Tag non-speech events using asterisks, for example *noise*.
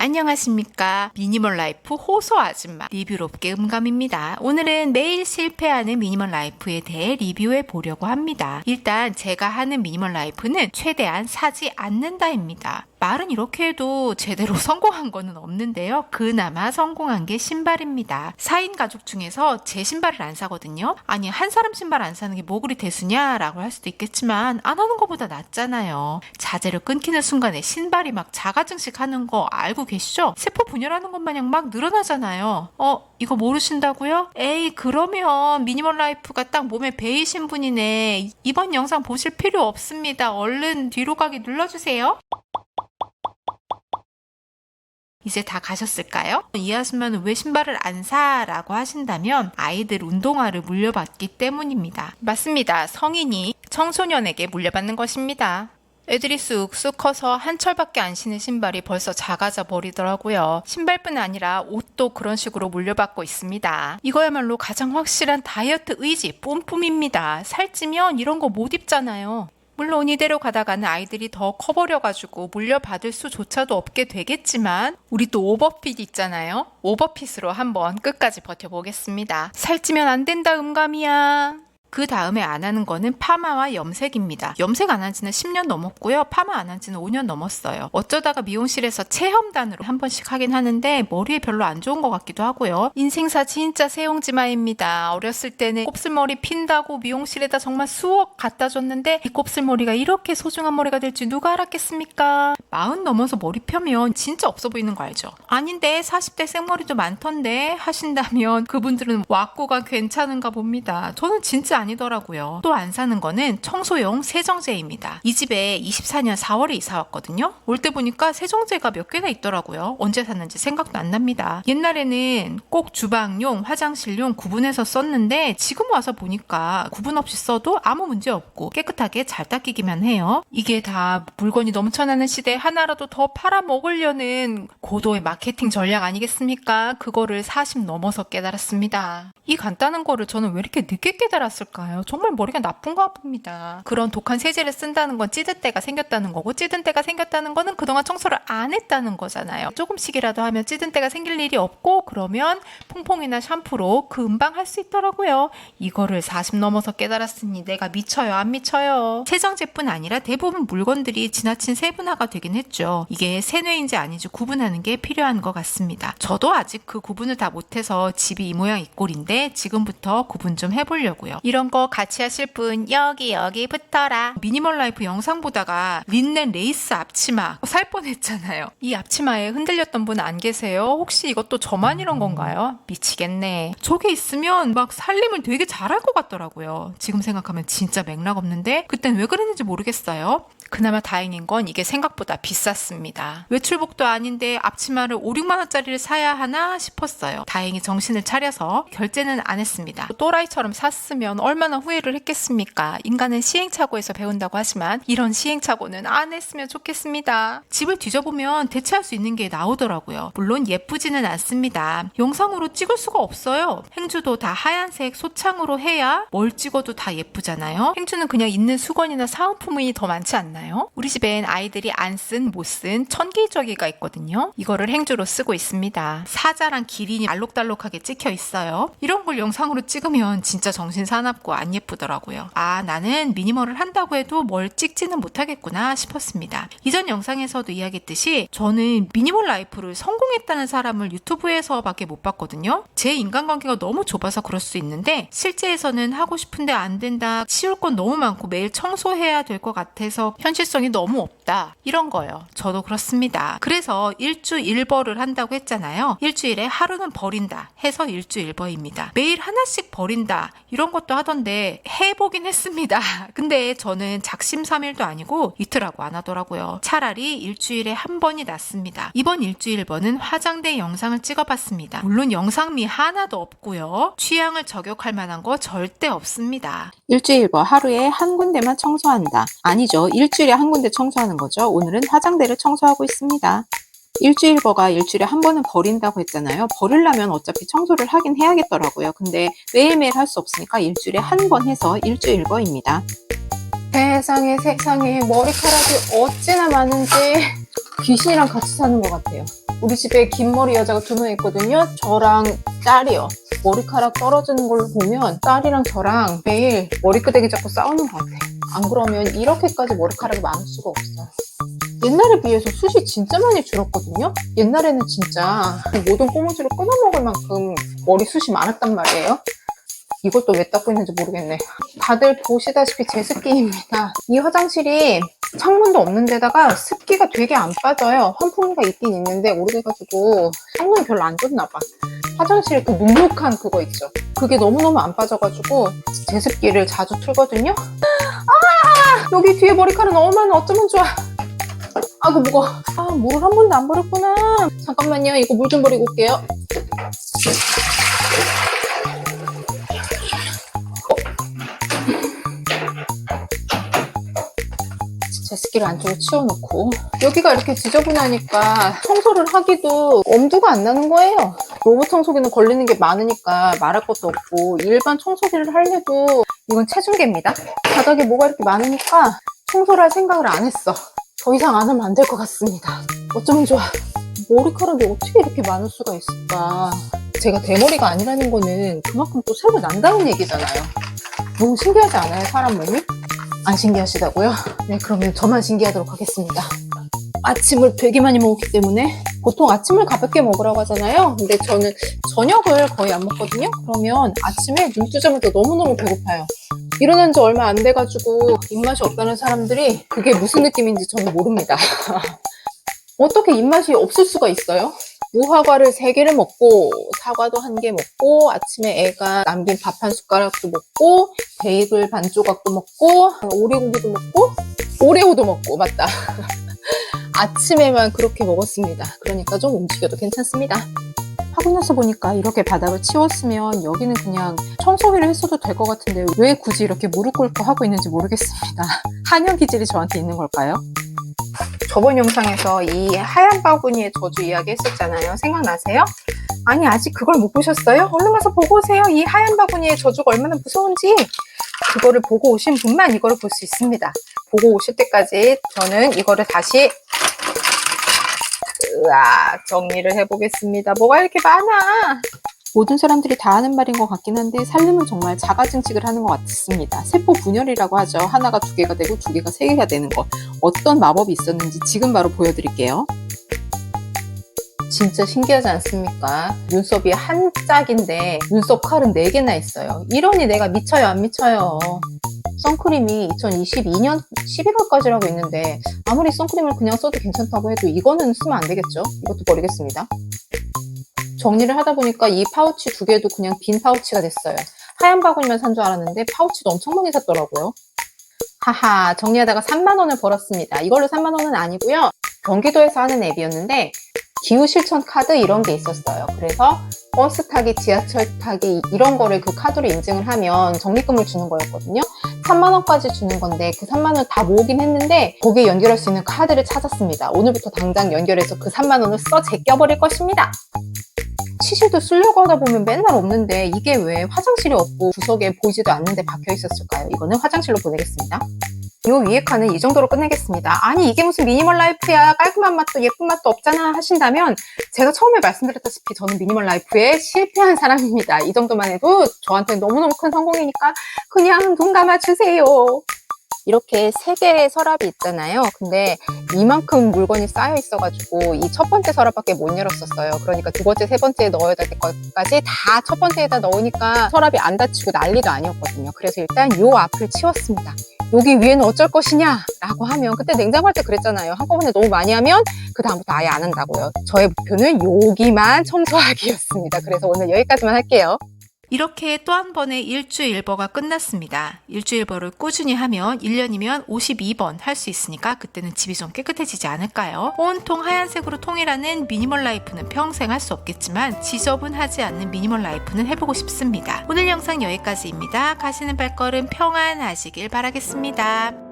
안녕하십니까. 미니멀 라이프 호소 아줌마 리뷰롭게 음감입니다. 오늘은 매일 실패하는 미니멀 라이프에 대해 리뷰해 보려고 합니다. 일단 제가 하는 미니멀 라이프는 최대한 사지 않는다입니다. 말은 이렇게 해도 제대로 *laughs* 성공한 거는 없는데요. 그나마 성공한 게 신발입니다. 4인 가족 중에서 제 신발을 안 사거든요. 아니, 한 사람 신발 안 사는 게 뭐 그리 대수냐라고 할 수도 있겠지만 안 하는 것보다 낫잖아요. 자재를 끊기는 순간에 신발이 막 자가 증식 하는 거 알고 계시죠? 세포 분열하는 것 마냥 막 늘어나잖아요. 어, 이거 모르신다고요? 에이, 그러면 미니멀 라이프가 딱 몸에 배이신 분이네. 이번 영상 보실 필요 없습니다. 얼른 뒤로 가기 눌러주세요. 이제 다 가셨을까요? 이 아줌마는 왜 신발을 안 사? 라고 하신다면 아이들 운동화를 물려받기 때문입니다. 맞습니다. 성인이 청소년에게 물려받는 것입니다. 애들이 쑥쑥 커서 한 철밖에 안 신는 신발이 벌써 작아져 버리더라고요. 신발뿐 아니라 옷도 그런 식으로 물려받고 있습니다. 이거야말로 가장 확실한 다이어트 의지 뿜뿜입니다. 살찌면 이런 거 못 입잖아요. 물론 이대로 가다가는 아이들이 더 커버려가지고 물려받을 수조차도 없게 되겠지만 우리 또 오버핏 있잖아요. 오버핏으로 한번 끝까지 버텨보겠습니다. 살찌면 안 된다 음감이야. 그 다음에 안 하는 거는 파마와 염색입니다. 염색 안 한 지는 10년 넘었고요. 파마 안 한 지는 5년 넘었어요. 어쩌다가 미용실에서 체험단으로 한 번씩 하긴 하는데 머리에 별로 안 좋은 것 같기도 하고요. 인생사 진짜 세용지마입니다. 어렸을 때는 곱슬머리 핀다고 미용실에다 정말 수억 갖다 줬는데 이 곱슬머리가 이렇게 소중한 머리가 될지 누가 알았겠습니까? 마흔 넘어서 머리 펴면 진짜 없어 보이는 거 알죠? 아닌데 40대 생머리도 많던데 하신다면 그분들은 왁구가 괜찮은가 봅니다. 저는 진짜 아니더라고요. 또 안 사는 거는 청소용 세정제입니다. 이 집에 24년 4월에 이사 왔거든요. 올 때 보니까 세정제가 몇 개나 있더라고요. 언제 샀는지 생각도 안 납니다. 옛날에는 꼭 주방용, 화장실용 구분해서 썼는데 지금 와서 보니까 구분 없이 써도 아무 문제 없고 깨끗하게 잘 닦이기만 해요. 이게 다 물건이 넘쳐나는 시대에 하나라도 더 팔아먹으려는 고도의 마케팅 전략 아니겠습니까? 그거를 40 넘어서 깨달았습니다. 이 간단한 거를 저는 왜 이렇게 늦게 깨달았을까 요? 정말 머리가 나쁜가 봅니다. 그런 독한 세제를 쓴다는 건 찌들 때가 생겼다는 거고 찌든 때가 생겼다는 거는 그동안 청소를 안 했다는 거잖아요. 조금씩이라도 하면 찌든 때가 생길 일이 없고 그러면 퐁퐁이나 샴푸로 금방 할 수 있더라고요. 이거를 40 넘어서 깨달았으니 내가 미쳐요 안 미쳐요. 세정제뿐 아니라 대부분 물건들이 지나친 세분화가 되긴 했죠. 이게 세뇌인지 아닌지 구분하는 게 필요한 것 같습니다. 저도 아직 그 구분을 다 못해서 집이 이 모양 이 꼴인데 지금부터 구분 좀 해보려고요. 이런 거 같이 하실 분 여기 여기 붙어라. 미니멀 라이프 영상 보다가 린넨 레이스 앞치마 살 뻔했잖아요. 이 앞치마에 흔들렸던 분 안 계세요? 혹시 이것도 저만 이런 건가요? 미치겠네. 저게 있으면 막 살림을 되게 잘할 것 같더라고요. 지금 생각하면 진짜 맥락 없는데 그땐 왜 그랬는지 모르겠어요. 그나마 다행인 건 이게 생각보다 비쌌습니다. 외출복도 아닌데 앞치마를 5, 6만 원짜리를 사야 하나 싶었어요. 다행히 정신을 차려서 결제는 안 했습니다. 또라이처럼 샀으면 얼마나 후회를 했겠습니까? 인간은 시행착오에서 배운다고 하지만 이런 시행착오는 안 했으면 좋겠습니다. 집을 뒤져보면 대체할 수 있는 게 나오더라고요. 물론 예쁘지는 않습니다. 영상으로 찍을 수가 없어요. 행주도 다 하얀색 소창으로 해야 뭘 찍어도 다 예쁘잖아요. 행주는 그냥 있는 수건이나 사은품이 더 많지 않나요? 우리 집엔 아이들이 안 쓴, 못 쓴 천기저귀가 있거든요. 이거를 행주로 쓰고 있습니다. 사자랑 기린이 알록달록하게 찍혀 있어요. 이런 걸 영상으로 찍으면 진짜 정신 사납고 안 예쁘더라고요. 아, 나는 미니멀을 한다고 해도 뭘 찍지는 못하겠구나 싶었습니다. 이전 영상에서도 이야기했듯이 저는 미니멀 라이프를 성공했다는 사람을 유튜브에서밖에 못 봤거든요. 제 인간관계가 너무 좁아서 그럴 수 있는데 실제에서는 하고 싶은데 안 된다. 치울 건 너무 많고 매일 청소해야 될 것 같아서 현실성이 너무 없다. 이런 거예요. 저도 그렇습니다. 그래서 일주일버를 한다고 했잖아요. 일주일에 하루는 버린다 해서 일주일버입니다. 매일 하나씩 버린다. 이런 것도 하던데 해보긴 했습니다. *laughs* 근데 저는 작심삼일도 아니고 이틀하고 안 하더라고요. 차라리 일주일에 한 번이 낫습니다. 이번 일주일버는 화장대 영상을 찍어봤습니다. 물론 영상미 하나도 없고요. 취향을 저격할 만한 거 절대 없습니다. 일주일버 하루에 한 군데만 청소한다. 아니죠. 일주일에 한 군데 청소하는 거죠. 오늘은 화장대를 청소하고 있습니다. 일주일버가 일주일에 한 번은 버린다고 했잖아요. 버리려면 어차피 청소를 하긴 해야겠더라고요. 근데 매일매일 할 수 없으니까 일주일에 한 번 해서 일주일버입니다. 세상에 세상에 머리카락이 어찌나 많은지 귀신이랑 같이 사는 것 같아요. 우리 집에 긴 머리 여자가 두 명 있거든요. 저랑 딸이요. 머리카락 떨어지는 걸 보면 딸이랑 저랑 매일 머리끄댕이 잡고 싸우는 것 같아요. 안 그러면 이렇게까지 머리카락이 많을 수가 없어. 옛날에 비해서 숱이 진짜 많이 줄었거든요. 옛날에는 진짜 모든 꼬무지를 끊어 먹을 만큼 머리 숱이 많았단 말이에요. 이것도 왜 닦고 있는지 모르겠네. 다들 보시다시피 제습기입니다. 이 화장실이 창문도 없는 데다가 습기가 되게 안 빠져요. 환풍기가 있긴 있는데 오래돼가지고 성능이 별로 안 좋나 봐. 화장실에 그 눅눅한 그거 있죠. 그게 너무너무 안 빠져가지고 제습기를 자주 틀거든요. 아! 여기 뒤에 머리카락 너무 많아. 어쩌면 좋아. 아구 무거워. 아 물을 한 번도 안 버렸구나. 잠깐만요. 이거 물 좀 버리고 올게요. 제습기를 안쪽에 치워놓고 여기가 이렇게 지저분하니까 청소를 하기도 엄두가 안 나는 거예요. 로봇 청소기는 걸리는 게 많으니까 말할 것도 없고 일반 청소기를 하려도 이건 체중계입니다. 바닥에 뭐가 이렇게 많으니까 청소를 할 생각을 안 했어. 더 이상 안 하면 안 될 것 같습니다. 어쩌면 좋아. 머리카락이 어떻게 이렇게 많을 수가 있을까? 제가 대머리가 아니라는 거는 그만큼 또 새로 난다는 얘기잖아요. 너무 신기하지 않아요, 사람 몸이? 안 신기하시다고요? 네, 그러면 저만 신기하도록 하겠습니다. 아침을 되게 많이 먹었기 때문에 보통 아침을 가볍게 먹으라고 하잖아요. 근데 저는 저녁을 거의 안 먹거든요. 그러면 아침에 눈 뜨자마자 너무너무 배고파요. 일어난 지 얼마 안 돼가지고 입맛이 없다는 사람들이 그게 무슨 느낌인지 저는 모릅니다. *laughs* 어떻게 입맛이 없을 수가 있어요? 무화과를 3개를 먹고 사과도 한 개 먹고 아침에 애가 남긴 밥 한 숟가락도 먹고 베이글 반 조각도 먹고 오리고기도 먹고 오레오도 먹고 맞다. *laughs* 아침에만 그렇게 먹었습니다. 그러니까 좀 움직여도 괜찮습니다. 하고 나서 보니까 이렇게 바닥을 치웠으면 여기는 그냥 청소기를 했어도 될 것 같은데 왜 굳이 이렇게 무릎 꿇고 하고 있는지 모르겠습니다. *laughs* 한여 기질이 저한테 있는 걸까요? 저번 영상에서 이 하얀 바구니의 저주 이야기 했었잖아요. 생각나세요? 아니, 아직 그걸 못 보셨어요? 얼른 가서 보고 오세요. 이 하얀 바구니의 저주가 얼마나 무서운지. 그거를 보고 오신 분만 이거를 볼수 있습니다. 보고 오실 때까지 저는 이거를 다시 으악 정리를 해보겠습니다. 뭐가 이렇게 많아? 모든 사람들이 다 하는 말인 것 같긴 한데 살림은 정말 자가증식을 하는 것 같습니다. 세포 분열이라고 하죠. 하나가 두 개가 되고 두 개가 세 개가 되는 것. 어떤 마법이 있었는지 지금 바로 보여드릴게요. 진짜 신기하지 않습니까? 눈썹이 한 짝인데 눈썹 칼은 네개나 있어요. 이러니 내가 미쳐요 안 미쳐요. 선크림이 2022년 11월까지라고 있는데 아무리 선크림을 그냥 써도 괜찮다고 해도 이거는 쓰면 안 되겠죠? 이것도 버리겠습니다. 정리를 하다 보니까 이 파우치 두 개도 그냥 빈 파우치가 됐어요. 하얀 바구니만 산 줄 알았는데 파우치도 엄청 많이 샀더라고요. 하하, 정리하다가 3만 원을 벌었습니다. 이걸로 3만 원은 아니고요. 경기도에서 하는 앱이었는데 기후 실천 카드 이런 게 있었어요. 그래서 버스 타기, 지하철 타기 이런 거를 그 카드로 인증을 하면 적립금을 주는 거였거든요. 3만 원까지 주는 건데 그 3만 원 다 모으긴 했는데 거기에 연결할 수 있는 카드를 찾았습니다. 오늘부터 당장 연결해서 그 3만 원을 써 제껴버릴 것입니다. 치실도 쓰려고 하다 보면 맨날 없는데 이게 왜 화장실이 없고 구석에 보이지도 않는데 박혀 있었을까요? 이거는 화장실로 보내겠습니다. 요 위에 칸은 이 정도로 끝내겠습니다. 아니 이게 무슨 미니멀 라이프야 깔끔한 맛도 예쁜 맛도 없잖아 하신다면 제가 처음에 말씀드렸다시피 저는 미니멀 라이프에 실패한 사람입니다. 이 정도만 해도 저한테 너무너무 큰 성공이니까 그냥 눈 감아주세요. 이렇게 세 개의 서랍이 있잖아요. 근데 이만큼 물건이 쌓여 있어가지고 이 첫 번째 서랍밖에 못 열었었어요. 그러니까 두 번째, 세 번째에 넣어야 될 것까지 다 첫 번째에다 넣으니까 서랍이 안 닫히고 난리도 아니었거든요. 그래서 일단 요 앞을 치웠습니다. 여기 위에는 어쩔 것이냐? 라고 하면 그때 냉장고 할 때 그랬잖아요. 한꺼번에 너무 많이 하면 그 다음부터 아예 안 한다고요. 저의 목표는 여기만 청소하기였습니다. 그래서 오늘 여기까지만 할게요. 이렇게 또 한 번의 일주일버가 끝났습니다. 일주일버를 꾸준히 하면 1년이면 52번 할 수 있으니까 그때는 집이 좀 깨끗해지지 않을까요? 온통 하얀색으로 통일하는 미니멀 라이프는 평생 할 수 없겠지만 지저분하지 않는 미니멀 라이프는 해보고 싶습니다. 오늘 영상 여기까지입니다. 가시는 발걸음 평안하시길 바라겠습니다.